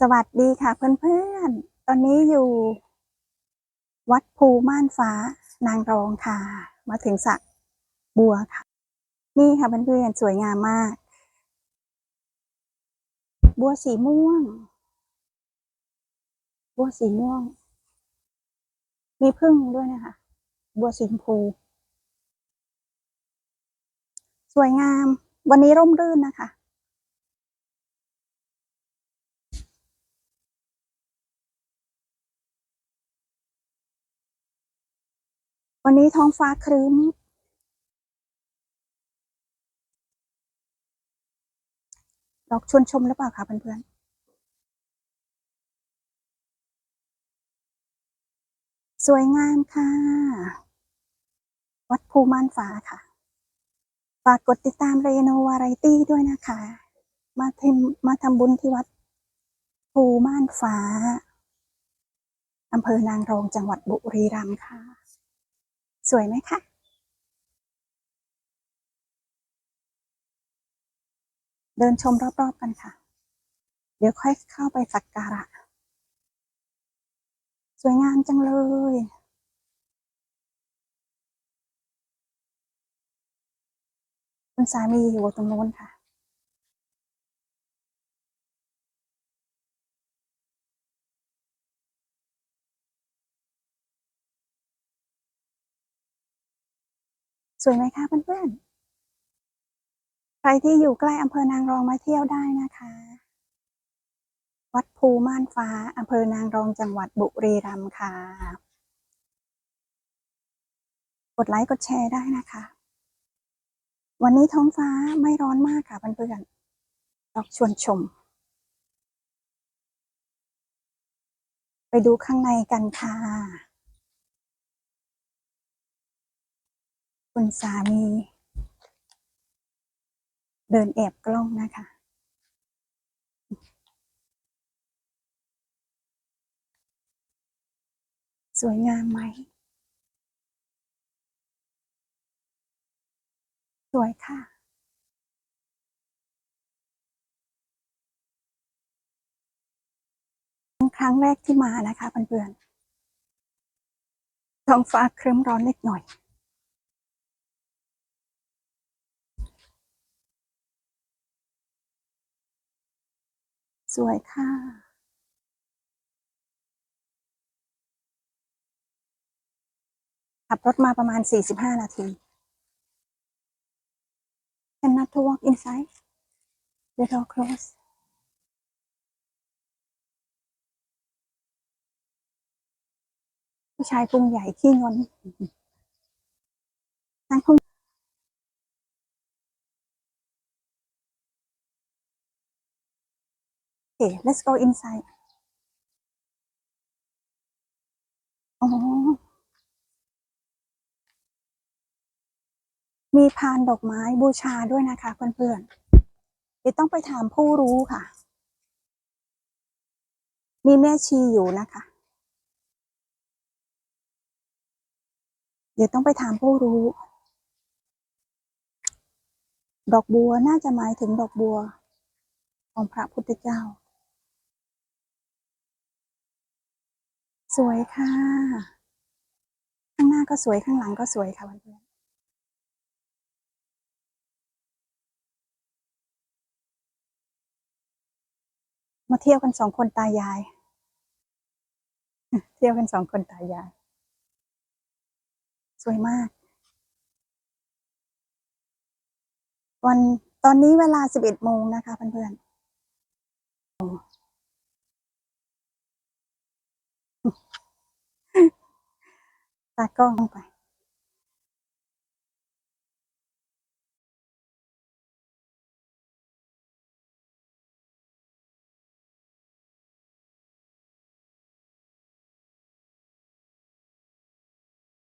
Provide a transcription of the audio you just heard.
สวัสดีค่ะเพื่อนๆ ตอนนี้อยู่ วัดภูม่านฟ้านางรองค่ะ มาถึงสระบัวค่ะ นี่ค่ะเพื่อนๆ สวยงามมาก บัวสีม่วง บัวสีม่วง มีพึ่งด้วยนะคะ บัวสีชมพู สวยงาม วันนี้ร่มรื่นนะคะ วันนี้ท้องฟ้าครึ้มดอกชวนชมหรือเปล่าคะเพื่อนๆสวยงามค่ะ วัดภูม่านฟ้าค่ะ ฝากกดติดตามเรโนวาไรตี้ด้วยนะคะ มาทำมาทำบุญที่วัดภูม่านฟ้าอำเภอนางรองจังหวัดบุรีรัมย์ค่ะ วยไหมคะเดินชมรอบๆกันค่ะ เดี๋ยวค่อยเข้าไปสักการะ สวยงามจังเลย คุณสามีอยู่ตรงโน้นค่ะ สวยไหมคะเพื่อนๆ ใครที่อยู่ใกล้อำเภอนางรองมาเที่ยวได้นะคะ วัดภูม่านฟ้าอำเภอนางรองจังหวัดบุรีรัมย์ค่ะ กดไลค์กดแชร์ได้นะคะ วันนี้ท้องฟ้าไม่ร้อนมากค่ะเพื่อนๆดอกชวนชม ไปดูข้างในกันค่ะ คุณสามี เดินแอบกล้องนะคะ สวยงามไหม สวยค่ะครั้งแรกที่มานะคะเพื่อนๆท้องฟ้าครึ้มร้อนเล็กหน่อย สวยค่ะ ขับรถมาประมาณ 45 นาที Can not to walk inside the door close ผู้ชายพุงใหญ่ขี้งอนทั้งพุ Okay let's go inside อ๋อมีพานดอกไม้บูชาด้วยนะคะเพื่อนๆ เดี๋ยวต้องไปถามผู้รู้ค่ะ มีแม่ชีอยู่นะคะ เดี๋ยวต้องไปถามผู้รู้ ดอกบัวน่าจะหมายถึงดอกบัวของพระพุทธเจ้า สวยค่ะ ข้างหน้าก็สวยข้างหลังก็สวยค่ะเพื่อนๆมาเที่ยวกันสองคนตายาย เที่ยวกันสองคนตายาย สวยมาก วันตอนนี้เวลาสิบเอ็ดโมงนะคะเพื่อนๆ ตากล้องลงไป